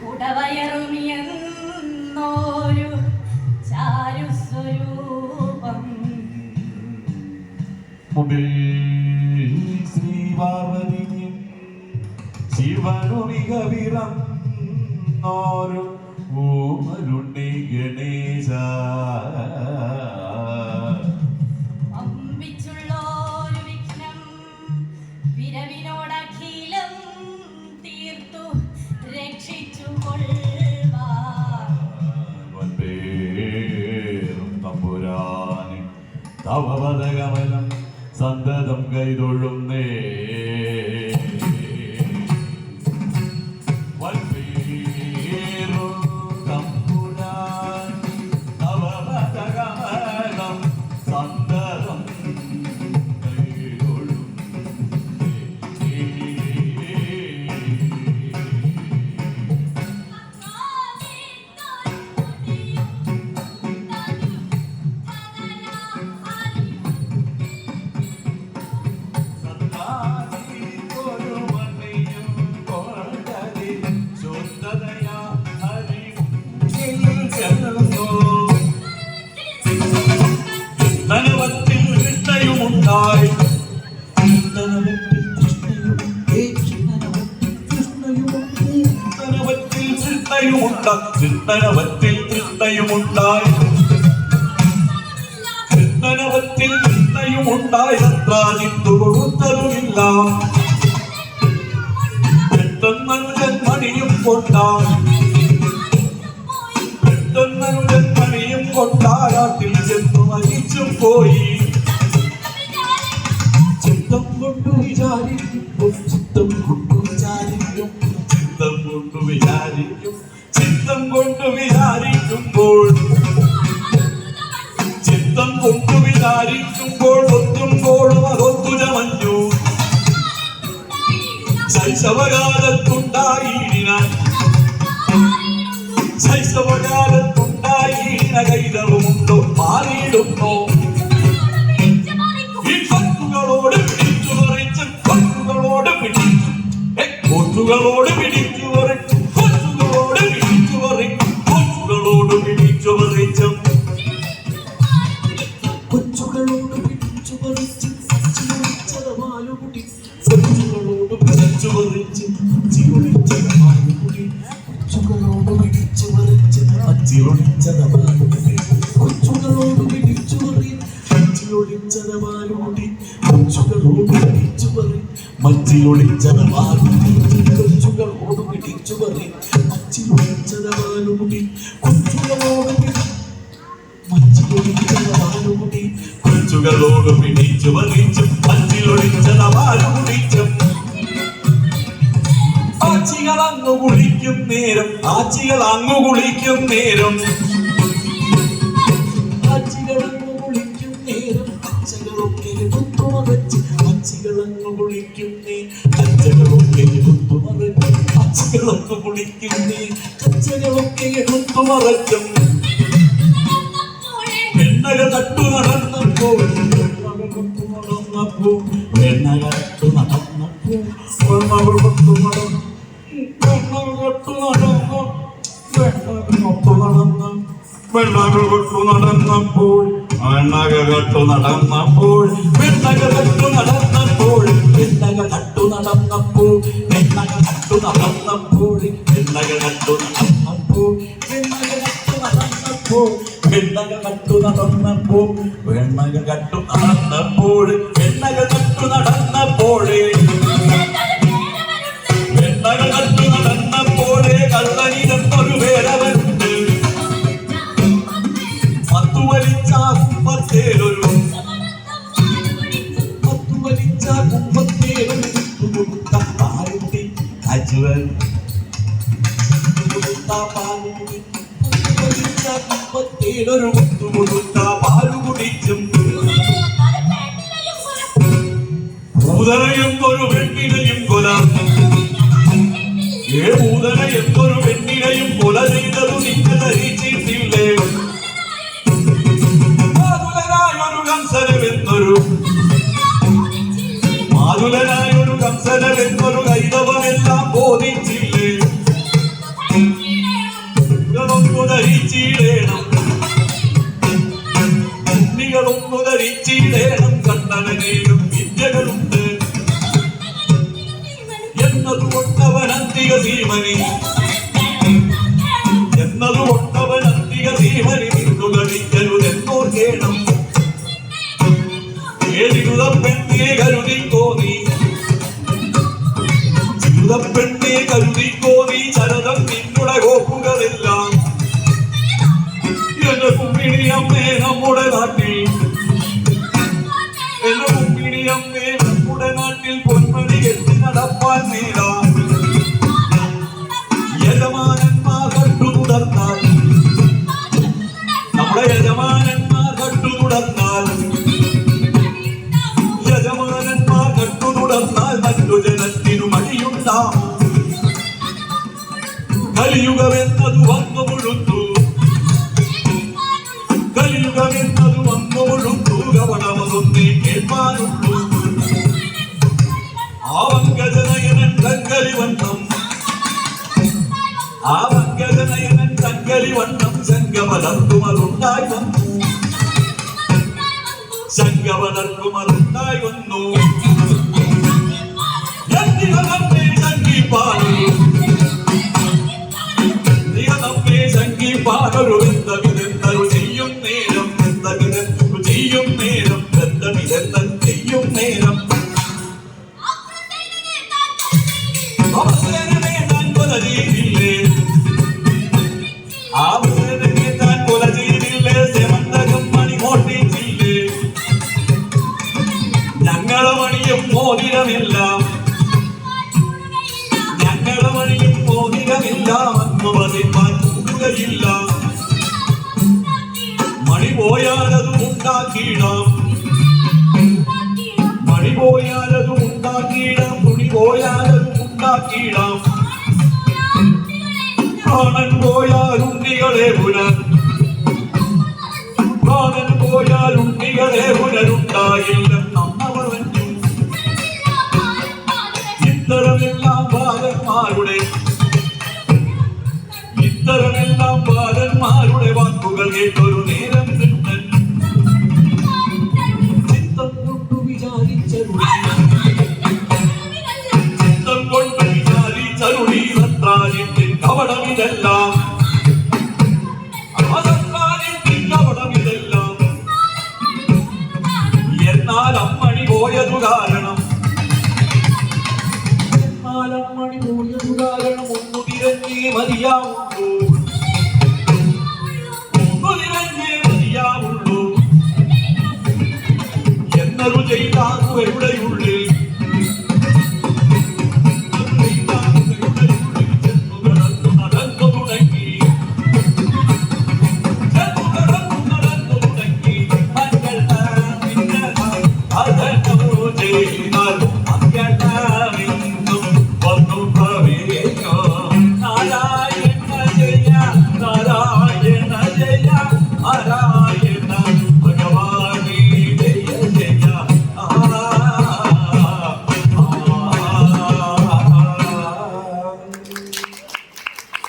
കുടവയറുമിയെന്നോരു ചാരുസ്വരൂപം. ശ്രീപാർവതിയും ശിവനുമിക വിറന്നോരു ഊമരുണ്ണി ഗണേശ. തവപദകമലം സന്തതം കൈതൊഴുന്നേ. താഴ് ചിന്തനവറ്റിൽ തൃഷ്ണയുമുണ്ട ചിന്തനവറ്റിൽ തൃഷ്ണയുമുണ്ടായി ചിന്തനവറ്റിൽ തൃഷ്ണയുമുണ്ടായി അത്രാജിത്തു കൊടുത്തതുമില്ല പെട്ടെന്നനുജൻ മണിയും കൊണ്ടാൽ പെട്ടെന്നനുജൻ മണിയും കൊണ്ടായാട്ടിൽ ചെന്നു മരിച്ചു പോയി ചിത്തം കൊണ്ടു വിചാരിക്കും. ചിത്തം കൊണ്ടു വിചാരിക്കും. ചിത്തം കൊണ്ടു വിചാരിക്കും. ചിത്തം കൊണ്ടു വിചാരിക്കുമ്പോൾ ചിത്തം കൊണ്ടു വിചാരിക്കുമ്പോൾ ഒത്തുമ്പോഴും അതൊത്തുരമഞ്ഞു ചമഞ്ഞു ശൈശവകാലത്തുണ്ടായിടിന ശൈശവകാലത്തുണ്ടായിടിന കൈതവുമുണ്ടോ? മാറിയിടുന്നോ കൊച്ചുകളോട് പിടിച്ചുവറി കൊച്ചുകളോട് പിടിച്ചുവറി കൊച്ചുകളോട് പിടിച്ചുവറിച്ച കൊച്ചുകളോട് പിടിച്ചുവറിച്ച് സച്ചിയൊളിച്ചതമാലുകുടി കൊച്ചുകളോട് പിടിച്ചുവറിച്ച് സച്ചിയൊളിച്ചതമാലുകുടി കൊച്ചുകളോട് പിടിച്ചുവറിച്ച് സച്ചിയൊളിച്ചതമാലുകുടി മച്ചിലൊളിച്ചതമാനും ചുകൾ ഓടുപിടിച്ചു പറയും മച്ചിലൊളിച്ചതമാനുമുടി കൊച്ചുകളോട് മച്ചിലൊളിച്ചതമാനുമുടി കൊച്ചുകളോട് പിടിച്ചു പറിച്ചും മച്ചിലൊളിച്ചതമാനുമുടിച്ചും ആച്ചികൾ അങ്ങ് കുളിക്കും നേരം ആച്ചികൾ അങ്ങ് കുളിക്കും നേരം. ആച്ചികൾ പൊളിക്കും നീ കച്ചകളൊക്കെ എടുത്തു മറക്കും. അച്ഛകളൊക്കെ പൊളിക്കും നീ കച്ചകളൊക്കെ എടുത്തു മറക്കും. എണ്ണക തട്ടു നടന്നപ്പോൾ നടന്നപ്പോ എണ്ണക തട്ടു നടന്നപ്പോ ഓർമ്മകൾ പത്തു നടന്നു വെണ്ണകട്ടു നടന്നപ്പോൾ വെണ്ണകട്ടു നടന്നപ്പോൾ വെണ്ണകട്ടു നടന്ന വെണ്ണകൾ നട്ടു നടന്നപ്പോൾ വെണ്ണകൾ നട്ടു നടന്നപ്പോൾ വെണ്ണകൾ നട്ടു നടന്നപ്പോൾ വെണ്ണകൾ നട്ടു നടന്നപ്പോൾ വെണ്ണകൾ നട്ടു നടന്നപ്പോൾ വെണ്ണകൾ കട്ടു നടന്നപ്പോൾ വെണ്ണകൾ ഒരു മുത്തുമുടുത്ത പാലു കുടിച്ചും ഭൂതനയും ഒരു വെണ്ണിനെയും കൊല ഏ ഭൂതന എന്തൊരു വെണ്ണിനെയും കൊല ചെയ്തതു നിന്നെ ധരിച്ചിട്ടില്ലേ മാതുലനായ ഒരു കംസനമെന്നൊരു മാതുലനായ ശാസ്ത്രമെന്നൊരു കൈതവമെല്ലാം ബോധിച്ചില്ലേ? നിങ്ങളൊന്നു ധരിച്ചിടേണം. നിങ്ങളൊന്നു ധരിച്ചിടേണം കണ്ണനെയും വിദ്യകളുണ്ട്. എന്നത് ഒട്ടവനന്തിക സീമനി. എന്നത് ഒട്ടവനന്തിക സീമനി. கண்ணே கல்வி கோவி சரதம் நின்னுட கோப்புகள் எல்லாம் என்ற கும்பிடி அம்மே நம்முட நாட்டில்? என்ற கும்பிடி அம்மே நம்முட நாட்டில்? பொன்மணி எட்டு நடப்பார் நேரம் ಎಂಬುದು ಒಂದು ಮುಳುತ್ತು ಕಲಿಯುಗವೆಂಬುದು ಒಂದು ಮುಳುತ್ತು ಗಮನವದೊಂದೇ ಕೇಳ್ಮಾರುತ್ತು ஆவங்கதனையனன் தங்கலி வண்ணம். ஆவங்கதனையனன் தங்கலி வண்ணம். சங்கமலர்க்குமருண்டாய் வந்து சங்கமலர்க்குமருண்டாய் வந்து தங்கி பாடு गोविंद ഉണ്ടാക്കിയിടാം മണി പോയാലത് ഉണ്ടാക്കിയിടാം തുണി പോയാലത് ഉണ്ടാക്കിയിടാം പ്രാണൻ പോയാൽ ഉണ്ണികളെ പുനർ പ്രാണൻ പോയാൽ ഉണ്ണികളെ പുനരുണ്ടായില്ലെന്നമ്മ പറഞ്ഞു ഇത്തരമെല്ലാം ബാലന്മാരുടെ ഇത്തരമെല്ലാം ബാലന്മാരുടെ വാക്കുകൾ കേട്ടൊരു സത്രാജിത്തിൻ കവടമിതെല്ലാം എന്നാൽ അമ്മണി പോയതു കാരണം. എന്നാൽ അമ്മണി പോയതു കാരണം ഒന്നു തിരഞ്ഞേ മതിയാവുള്ളൂ. ഒന്നു തിരഞ്ഞേ മതിയാവുള്ളൂ. എന്നതു ചെയ്താതു എവിടെയുള്ളൂ?